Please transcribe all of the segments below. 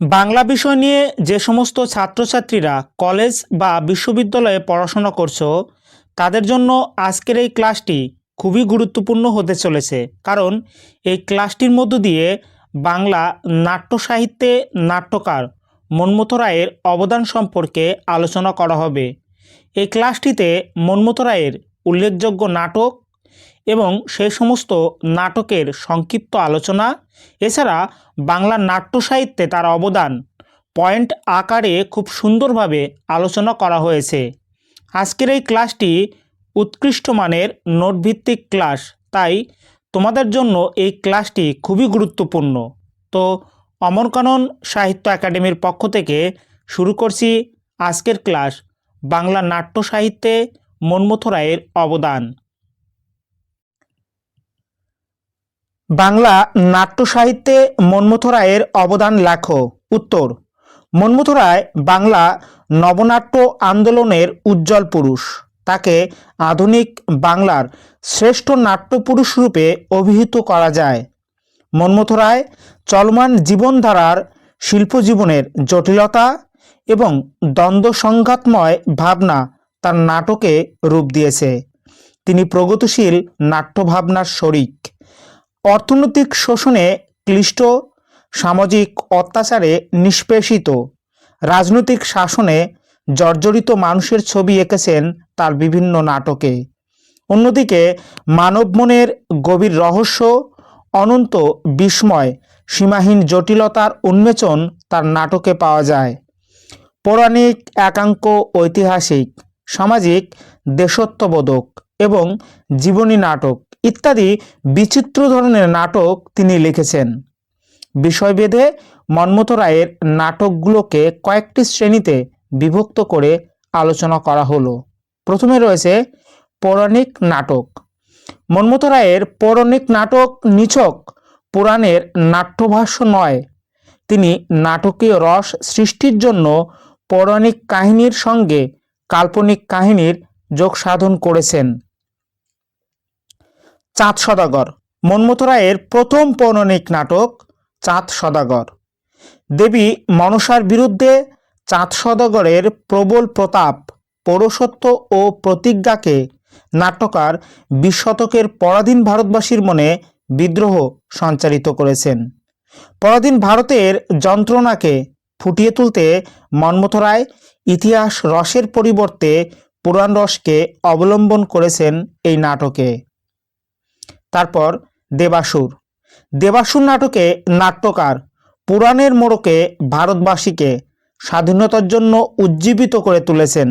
বাংলা বিষয় নিয়ে যে সমস্ত ছাত্রছাত্রীরা কলেজ বা বিশ্ববিদ্যালয়ে পড়াশোনা করছ, তাদের জন্য আজকের এই ক্লাসটি খুবই গুরুত্বপূর্ণ হতে চলেছে। কারণ এই ক্লাসটির মধ্য দিয়ে বাংলা নাট্য সাহিত্যে নাট্যকার মন্মথ রায়ের অবদান সম্পর্কে আলোচনা করা হবে। এই ক্লাসটিতে মন্মথ রায়ের উল্লেখযোগ্য নাটক এবং সেই সমস্ত নাটকের সংক্ষিপ্ত আলোচনা, এছাড়া বাংলা নাট্য সাহিত্যে তার অবদান। পয়েন্ট আকারে খুব সুন্দরভাবে আলোচনা করা হয়েছে। আজকের এই ক্লাসটি উৎকৃষ্ট মানের নোটভিত্তিক ক্লাস, তাই তোমাদের জন্য এই ক্লাসটি খুবই গুরুত্বপূর্ণ। তো অমরকানন সাহিত্য একাডেমির পক্ষ থেকে শুরু করছি আজকের ক্লাস, বাংলা নাট্য সাহিত্যে মন্মথ রায়ের অবদান। বাংলা নাট্য সাহিত্যে মন্মথ রায়ের অবদান লেখো। উত্তর, মন্মথ রায় বাংলা নবনাট্য আন্দোলনের উজ্জ্বল পুরুষ। তাকে আধুনিক বাংলার শ্রেষ্ঠ নাট্যপুরুষ রূপে অভিহিত করা যায়। মন্মথ রায় চলমান জীবনধারার শিল্পজীবনের জটিলতা এবং দ্বন্দ্ব সংঘাতময় ভাবনা তার নাটকে রূপ দিয়েছে। তিনি প্রগতিশীল নাট্যভাবনার শরিক। অর্থনৈতিক শোষণে ক্লিষ্ট, সামাজিক অত্যাচারে নিষ্পেষিত, রাজনৈতিক শাসনে জর্জরিত মানুষের ছবি এঁকেছেন তার বিভিন্ন নাটকে। অন্যদিকে মানব মনের গভীর রহস্য, অনন্ত বিস্ময়, সীমাহীন জটিলতার উন্মেচন তার নাটকে পাওয়া যায়। পৌরাণিক, একাঙ্ক, ঐতিহাসিক, সামাজিক, দেশত্ববোধক এবং জীবনী নাটক ইত্যাদি বিচিত্র ধরনের নাটক তিনি লিখেছেন। বিষয়ভেদে মন্মথ রায়ের নাটকগুলোকে কয়েকটি শ্রেণীতে বিভক্ত করে আলোচনা করা হলো। প্রথমে রয়েছে পৌরাণিক নাটক। মন্মথ রায়ের পৌরাণিক নাটক নিছক পুরাণের নাট্যভাষ্য নয়। তিনি নাটকীয় রস সৃষ্টির জন্য পৌরাণিক কাহিনীর সঙ্গে কাল্পনিক কাহিনীর যোগ সাধন করেছেন। চাঁদ সদাগর। মন্মথ রায়ের প্রথম পৌরাণিক নাটক চাঁদ সদাগর। দেবী মনসার বিরুদ্ধে চাঁদ সদাগরের প্রবল প্রতাপ পৌরসত্ব ও প্রতিজ্ঞাকে নাট্যকার বিশ শতকের পরাধীন ভারতবাসীর মনে বিদ্রোহ সঞ্চারিত করেছেন। পরাধীন ভারতের যন্ত্রণাকে ফুটিয়ে তুলতে মন্মথ রায় ইতিহাস রসের পরিবর্তে পুরাণ রসকে অবলম্বন করেছেন এই নাটকে। তারপর দেবাসুর। দেবাসুর নাটকে নাট্যকার, পুরাণের মোড়কে ভারতবাসীকে স্বাধীনতার জন্য উজ্জীবিত করে তুলেছেন।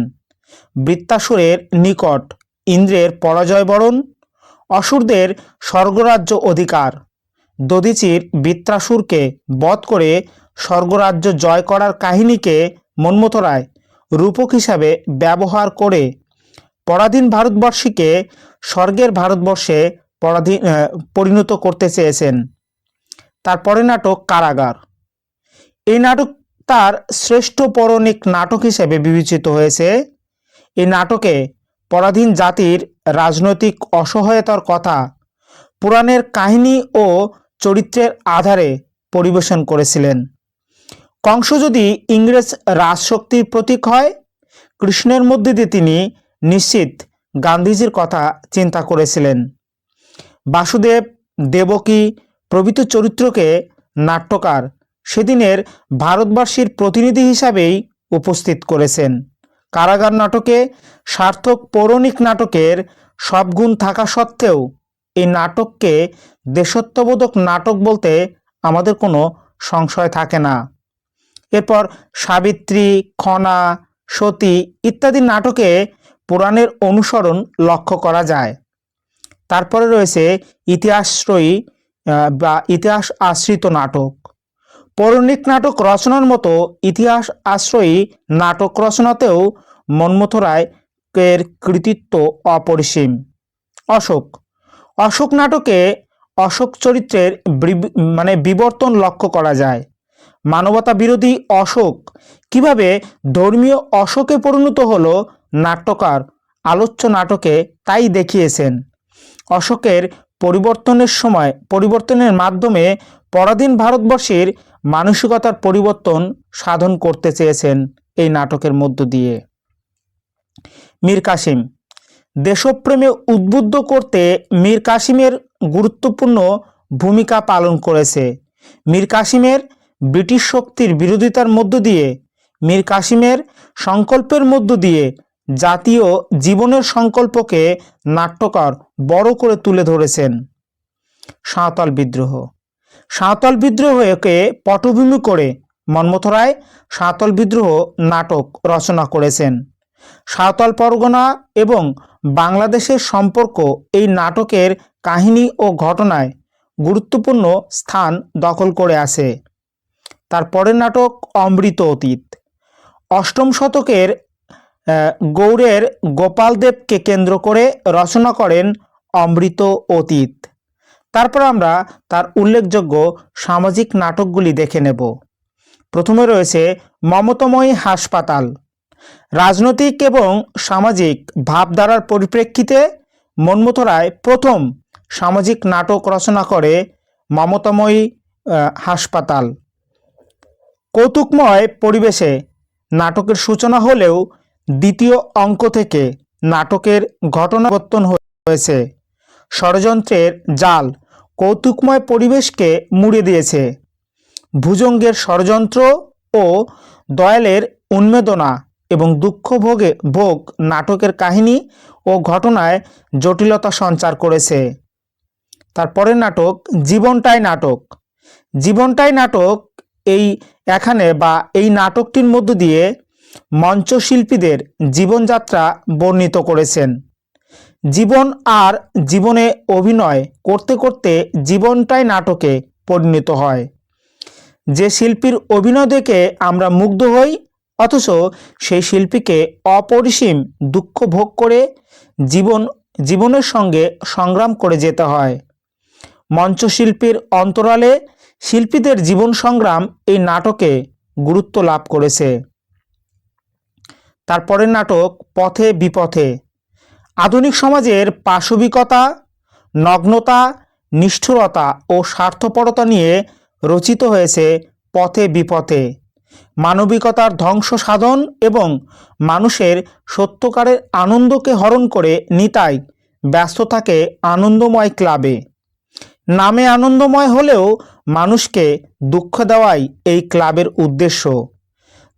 বৃত্তাসুরের নিকট ইন্দ্রের পরাজয় বরণ, অসুরদের স্বর্গরাজ্য অধিকার। দদিচির বৃত্রাসুরকে বধ করে স্বর্গরাজ্য জয় করার কাহিনীকে মন্মথ রায় রূপক হিসাবে ব্যবহার করে পরাধীন ভারতবর্ষীকে স্বর্গের ভারতবর্ষে পরাধীন পরিণত করতে চেয়েছেন। তারপরে নাটক কারাগার। এই নাটক তার শ্রেষ্ঠ পৌরাণিক নাটক হিসেবে বিবেচিত হয়েছে। এই নাটকে পরাধীন জাতির রাজনৈতিক অসহায়তার কথা, পুরাণের কাহিনী ও চরিত্রের আধারে পরিবেশন করেছিলেন। কংস যদি ইংরেজ রাজশক্তির প্রতীক হয়, কৃষ্ণের মধ্যে দিয়ে তিনি নিশ্চিত গান্ধীজির কথা চিন্তা করেছিলেন। বাসুদেব, দেবকী প্রভৃত চরিত্রকে নাট্যকার সেদিনের ভারতবাসীর প্রতিনিধি হিসাবেই উপস্থিত করেছেন। কারাগার নাটকে সার্থক পৌরাণিক নাটকের সব গুণ থাকা সত্ত্বেও এই নাটককে দেশত্ববোধক নাটক বলতে আমাদের কোনো সংশয় থাকে না। এরপর সাবিত্রী, খনা, সতী ইত্যাদি নাটকে পুরাণের অনুসরণ লক্ষ্য করা যায়। তারপরে রয়েছে ইতিহাসশ্রয়ী বা ইতিহাস আশ্রিত নাটক। পৌরাণিক নাটক রচনার মতো ইতিহাস আশ্রয়ী নাটক রচনাতেও মন্মথ রায়ের কৃতিত্ব অপরিসীম। অশোক। অশোক নাটকে অশোক চরিত্রের মানে বিবর্তন লক্ষ্য করা যায়। মানবতা বিরোধী অশোক কীভাবে ধর্মীয় অশোকে পরিণত হলো নাট্যকার আলোচ্য নাটকে তাই দেখিয়েছেন। অশোকের পরিবর্তনের সময়, পরিবর্তনের মাধ্যমে পরাধীন ভারতবর্ষের মানসিকতার পরিবর্তন সাধন করতে চেয়েছেন এই নাটকের মধ্য দিয়ে। মীর কাসিম, দেশপ্রেমে উদ্বুদ্ধ করতে মীর কাসিমের গুরুত্বপূর্ণ ভূমিকা পালন করেছে। মীর কাসিমের ব্রিটিশ শক্তির বিরোধিতার মধ্য দিয়ে, মীর কাসিমের সংকল্পের মধ্য দিয়ে জাতীয় জীবনের সংকল্পকে নাট্যকার বড় করে তুলে ধরেছেন। সাঁওতাল বিদ্রোহ। সাঁওতাল বিদ্রোহকে পটভূমি করে মন্মথ রায় সাঁওতাল বিদ্রোহ নাটক রচনা করেছেন। সাঁওতাল পরগনা এবং বাংলাদেশের সম্পর্ক এই নাটকের কাহিনী ও ঘটনায় গুরুত্বপূর্ণ স্থান দখল করে আছে। তার পরের নাটক অমৃত অতীত। অষ্টম শতকের গৌড়ের গোপালদেবকে কেন্দ্র করে রচনা করেন অমৃত অতীত। তারপর আমরা তার উল্লেখযোগ্য সামাজিক নাটকগুলি দেখে নেব। প্রথমে রয়েছে মমতাময়ী হাসপাতাল। রাজনৈতিক এবং সামাজিক ভাবধারার পরিপ্রেক্ষিতে মনমথ রায় প্রথম সামাজিক নাটক রচনা করে মমতাময়ী হাসপাতাল। কৌতুকময় পরিবেশে নাটকের সূচনা হলেও দ্বিতীয় অঙ্ক থেকে নাটকের ঘটনাবর্তন হয়েছে। ষড়যন্ত্রের জাল কৌতুকময় পরিবেশকে মুড়ে দিয়েছে। ভুজঙ্গের ষড়যন্ত্র ও দয়ালের উন্মেদনা এবং দুঃখ ভোগে ভোগ নাটকের কাহিনী ও ঘটনায় জটিলতা সঞ্চার করেছে। তারপরের নাটক জীবনটাই নাটক। জীবনটাই নাটক এই এখানে বা এই নাটকটির মধ্য দিয়ে মঞ্চশিল্পীদের জীবনযাত্রা বর্ণিত করেছেন। জীবন আর জীবনে অভিনয় করতে করতে জীবনটাই নাটকে পরিণত হয়। যে শিল্পীর অভিনয় দেখে আমরা মুগ্ধ হই, অথচ সেই শিল্পীকে অপরিসীম দুঃখ ভোগ করে জীবন, জীবনের সঙ্গে সংগ্রাম করে যেতে হয়। মঞ্চশিল্পীর অন্তরালে শিল্পীদের জীবন সংগ্রাম এই নাটকে গুরুত্ব লাভ করেছে। তারপরের নাটক পথে বিপথে। আধুনিক সমাজের পাশবিকতা, নগ্নতা, নিষ্ঠুরতা ও স্বার্থপরতা নিয়ে রচিত হয়েছে পথে বিপথে। মানবিকতার ধ্বংস সাধন এবং মানুষের সত্যকারের আনন্দকে হরণ করে নিতাই ব্যস্ত থাকে আনন্দময় ক্লাবে। নামে আনন্দময় হলেও মানুষকে দুঃখ দেওয়াই এই ক্লাবের উদ্দেশ্য।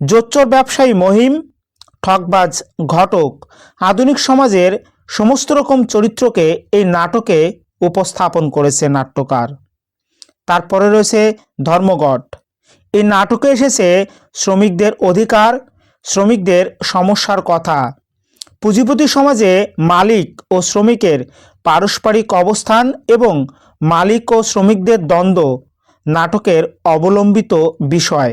জোচ্চর ব্যবসায়ী মহিম ঠকবাজ ঘটক আধুনিক সমাজের সমস্ত রকম চরিত্রকে এই নাটকে উপস্থাপন করেছে নাট্যকার। তারপরে রয়েছে ধর্মঘট। এই নাটকে এসেছে শ্রমিকদের অধিকার, শ্রমিকদের সমস্যার কথা। পুঁজিপতি সমাজে মালিক ও শ্রমিকের পারস্পরিক অবস্থান এবং মালিক ও শ্রমিকদের দ্বন্দ্ব নাটকের অবলম্বিত বিষয়।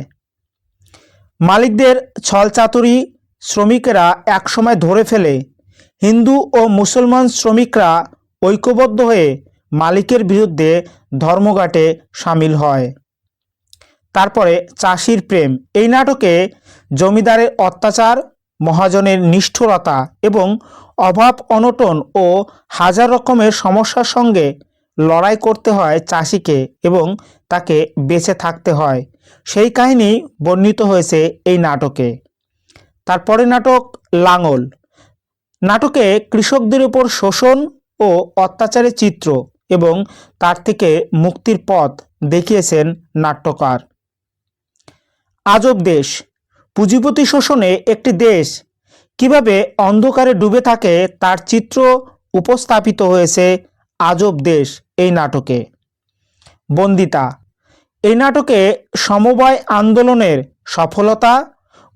মালিকদের ছলচাতুরি শ্রমিকেরা একসময় ধরে ফেলে হিন্দু ও মুসলমান শ্রমিকরা ঐক্যবদ্ধ হয়ে মালিকের বিরুদ্ধে ধর্মঘাটে সামিল হয়। তারপরে চাষির প্রেম। এই নাটকে জমিদারের অত্যাচার, মহাজনের নিষ্ঠুরতা এবং অভাব অনটন ও হাজার রকমের সমস্যার সঙ্গে লড়াই করতে হয় চাষিকে এবং তাকে বেঁচে থাকতে হয়। সেই কাহিনী বর্ণিত হয়েছে এই নাটকে। তারপরে নাটক লাঙল। নাটকে কৃষকদের উপর শোষণ ও অত্যাচারের চিত্র এবং তার থেকে মুক্তির পথ দেখিয়েছেন নাট্যকার। আজব দেশ, পুঁজিপতি শোষণে একটি দেশ, কীভাবে অন্ধকারে ডুবে থাকে তার চিত্র উপস্থাপিত হয়েছে আজব দেশ এই নাটকে। বন্দিতা, এই নাটকে সমবায় আন্দোলনের সফলতা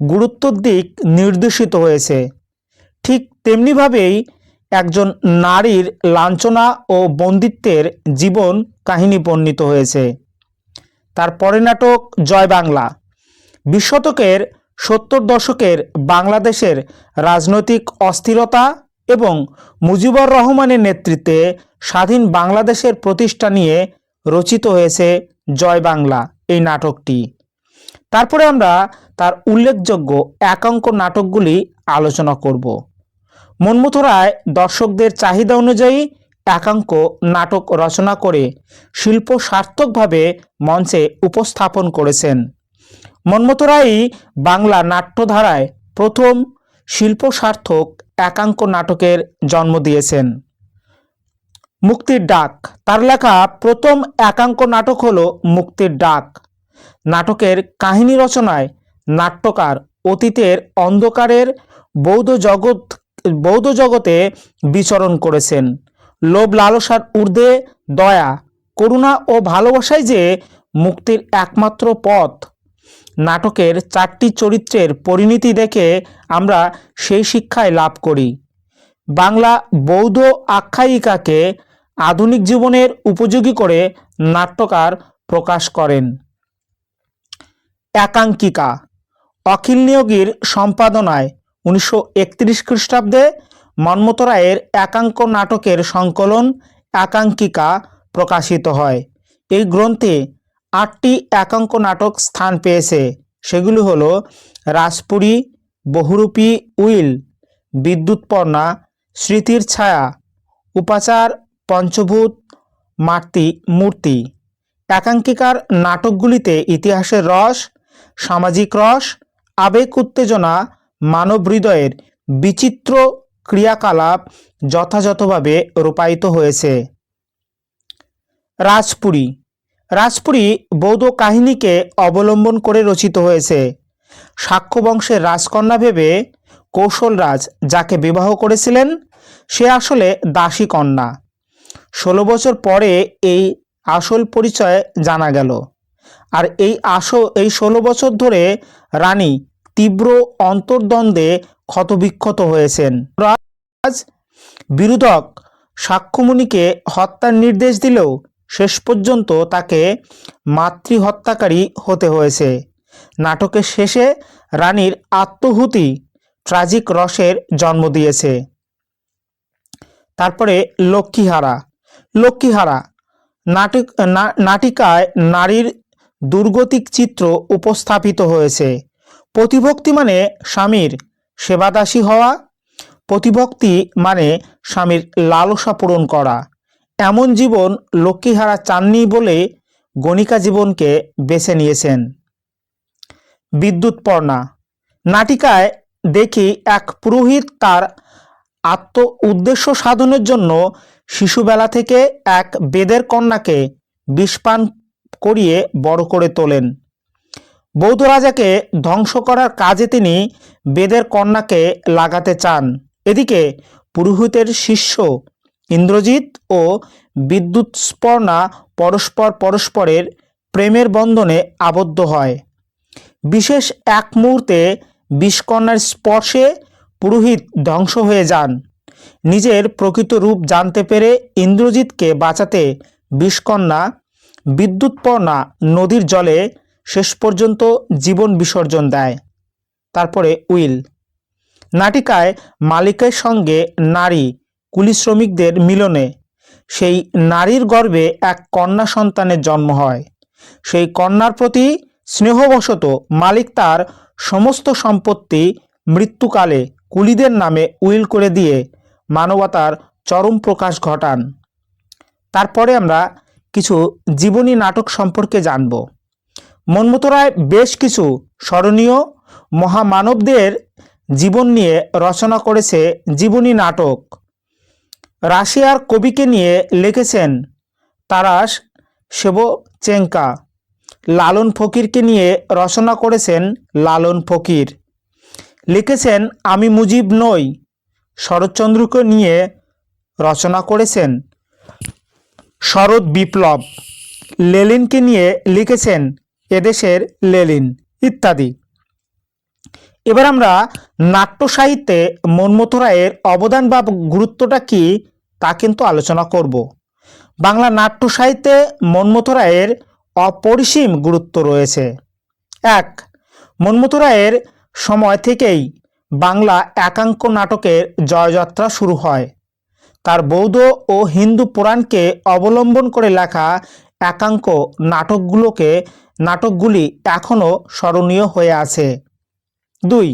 গুরুত্বর দিক নির্দেশিত হয়েছে। ঠিক তেমনিভাবেই একজন নারীর লাঞ্ছনা ও বন্দিত্বের জীবন কাহিনী বর্ণিত হয়েছে। তার পরে নাটক জয় বাংলা। বিশ শতকের সত্তর দশকের বাংলাদেশের রাজনৈতিক অস্থিরতা এবং মুজিবুর রহমানের নেতৃত্বে স্বাধীন বাংলাদেশের প্রতিষ্ঠা নিয়ে রচিত হয়েছে জয় বাংলা এই নাটকটি। তারপরে আমরা তার উল্লেখযোগ্য একাঙ্ক নাটকগুলি আলোচনা করব। মনমথ রায় দর্শকদের চাহিদা অনুযায়ী একাঙ্ক নাটক রচনা করে শিল্প সার্থকভাবে মঞ্চে উপস্থাপন করেছেন। মন্মথ রায়ই বাংলা নাট্যধারায় প্রথম শিল্প সার্থক একাঙ্ক নাটকের জন্ম দিয়েছেন। মুক্তির ডাক, তার লেখা প্রথম একাঙ্ক নাটক হলো মুক্তির ডাক। নাটকের কাহিনী রচনায় নাট্যকার অতীতের অন্ধকারের বৌদ্ধ জগৎ বৌদ্ধ জগতে বিচরণ করেছেন। লোভ, লালসার ঊর্ধ্বে দয়া, করুণা ও ভালোবাসাই যে মুক্তির একমাত্র পথ। নাটকের চারটি চরিত্রের পরিণতি দেখে আমরা সেই শিক্ষায় লাভ করি। বাংলা বৌদ্ধ আখ্যায়িকাকে আধুনিক জীবনের উপযোগী করে নাট্যকার প্রকাশ করেন। একাঙ্কিকা অখিল নিয়োগীর সম্পাদনায় উনিশশো একত্রিশ খ্রিস্টাব্দে মন্মথ রায়ের একাঙ্ক নাটকের সংকলন একাঙ্কিকা প্রকাশিত হয়। এই গ্রন্থে আটটি একাঙ্ক নাটক স্থান পেয়েছে। সেগুলি হলো রাজপুরী, বহুরূপী উইল, বিদ্যুৎপর্ণা, স্মৃতির ছায়া, উপাচার, পঞ্চভূত, মাতৃ মূর্তি। একাঙ্কিকার নাটকগুলিতে ইতিহাসের রস, সামাজিক রস আবেগ উত্তেজনা মানব হৃদয়ের বিচিত্র ক্রিয়াকলাপ যথাযথভাবে রূপায়িত হয়েছে। রাজপুরী। রাজপুরী বৌদ্ধ কাহিনীকে অবলম্বন করে রচিত হয়েছে। সাক্ষ্য বংশের রাজকন্যা ভেবে কৌশলরাজ যাকে বিবাহ করেছিলেন, সে আসলে দাসী কন্যা। ষোলো বছর পরে এই আসল পরিচয় জানা গেল। আর এই আসো, এই ষোলো বছর ধরে রানী তীব্র অন্তর্দ্বন্দ্বে ক্ষতবিক্ষত হয়েছেন। বিরোধক সাক্ষ্যমুনিকে হত্যার নির্দেশ দিলেও শেষ পর্যন্ত তাকে মাতৃহত্যাকারী হতে হয়েছে। নাটকের শেষে রানীর আত্মহুতি ট্রাজিক রসের জন্ম দিয়েছে। তারপরে লক্ষ্মীহারা। লক্ষ্মীহারা নাটক নাটিকায় নারীর দুর্গতিক চিত্র উপস্থাপিত হয়েছে। প্রতিভক্তি মানে স্বামীর সেবাদাসী হওয়া, প্রতিভক্তি মানে স্বামীর লালসা পূরণ করা। এমন জীবন লক্ষ্মীহারা চাননি বলে গণিকা জীবনকে বেছে নিয়েছেন। বিদ্যুৎপর্ণা নাটিকায় দেখি এক পুরোহিত তার আত্ম উদ্দেশ্য সাধনের জন্য শিশুবেলা থেকে এক বেদের কন্যাকে বিষপান করিয়ে বড় করে তোলেন। বৌদ্ধ রাজাকে ধ্বংস করার কাজে তিনি বেদের কন্যাকে লাগাতে চান। এদিকে পুরোহিতের শিষ্য ইন্দ্রজিৎ ও বিদ্যুৎ স্পর্ণা পরস্পর পরস্পরের প্রেমের বন্ধনে আবদ্ধ হয়। বিশেষ এক মুহূর্তে বিষকন্যার স্পর্শে পুরোহিত ধ্বংস হয়ে যান। নিজের প্রকৃত রূপ জানতে পেরে ইন্দ্রজিৎকে বাঁচাতে বিষকন্যা বিদ্যুৎপর্ণা নদীর জলে শেষ পর্যন্ত জীবন বিসর্জন দেয়। তারপরে উইল। নাটিকায় মালিকের সঙ্গে নারী, কুলি শ্রমিকদের মিলনে। সেই নারীর গর্ভে এক কন্যা সন্তানের জন্ম হয়। সেই কন্যার প্রতি স্নেহবশত মালিক তার সমস্ত সম্পত্তি মৃত্যুকালে কুলিদের নামে উইল করে দিয়ে মানবতার চরম প্রকাশ ঘটান। তারপরে আমরা কিছু জীবনী নাটক সম্পর্কে জানব। মনমতো রায় বেশ কিছু স্মরণীয় মহামানবদের জীবন নিয়ে রচনা করেছে জীবনী নাটক। রাশিয়ার কবিকে নিয়ে লিখেছেন তারাস সেবচেঙ্কা। লালন ফকিরকে নিয়ে রচনা করেছেন লালন ফকির। লিখেছেন আমি মুজিব নই, শরৎচন্দ্রকে নিয়ে রচনা করেছেন শরৎ বিপ্লব। লেলিনকে নিয়ে লিখেছেন এদেশের লেলিন, ইত্যাদি। এবার আমরা নাট্য সাহিত্যে মনমথ রায়ের অবদান বা গুরুত্বটা কি তা কিন্তু আলোচনা করব। বাংলা নাট্য সাহিত্যে মনমথ রায়ের অপরিসীম গুরুত্ব রয়েছে। এক মনমথ রায়ের সময় থেকেই বাংলা একাঙ্ক নাটকের জয়যাত্রা শুরু হয়। তার বৌদ্ধ ও হিন্দু পুরাণকে অবলম্বন করে লেখা একাঙ্ক নাটকগুলোকে, নাটকগুলি এখনও স্মরণীয় হয়ে আছে। দুই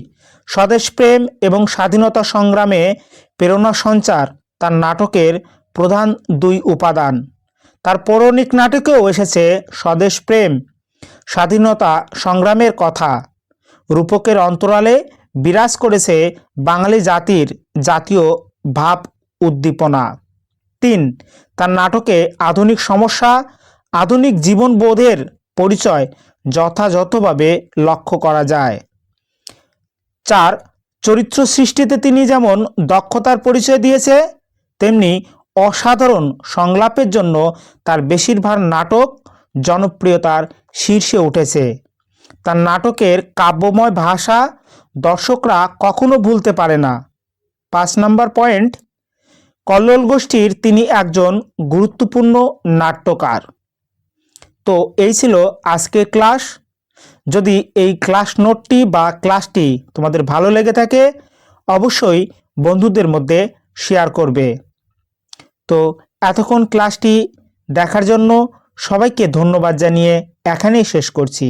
স্বদেশপ্রেম এবং স্বাধীনতা সংগ্রামে প্রেরণা সঞ্চার তার নাটকের প্রধান দুই উপাদান। তার পৌরাণিক নাটকেও এসেছে স্বদেশ প্রেম, স্বাধীনতা সংগ্রামের কথা। রূপকের অন্তরালে বিরাজ করেছে বাঙালি জাতির জাতীয় ভাব উদ্দীপনা। তিন, তার নাটকে আধুনিক সমস্যা, আধুনিক জীবনবোধের পরিচয় যথাযথভাবে লক্ষ্য করা যায়। চার, চরিত্র সৃষ্টিতে তিনি যেমন দক্ষতার পরিচয় দিয়েছে, তেমনি অসাধারণ সংলাপের জন্য তার বেশিরভাগ নাটক জনপ্রিয়তার শীর্ষে উঠেছে। তার নাটকের কাব্যময় ভাষা দর্শকরা কখনো ভুলতে পারে না। পাঁচ নম্বর পয়েন্ট কল্লোল গোষ্ঠীর তিনি একজন গুরুত্বপূর্ণ নাট্যকার। তো এই ছিল আজকের ক্লাস। যদি এই ক্লাস নোটটি বা ক্লাসটি তোমাদের ভালো লেগে থাকে, অবশ্যই বন্ধুদের মধ্যে শেয়ার করবে। তো এতক্ষণ ক্লাসটি দেখার জন্য সবাইকে ধন্যবাদ জানিয়ে এখানেই শেষ করছি।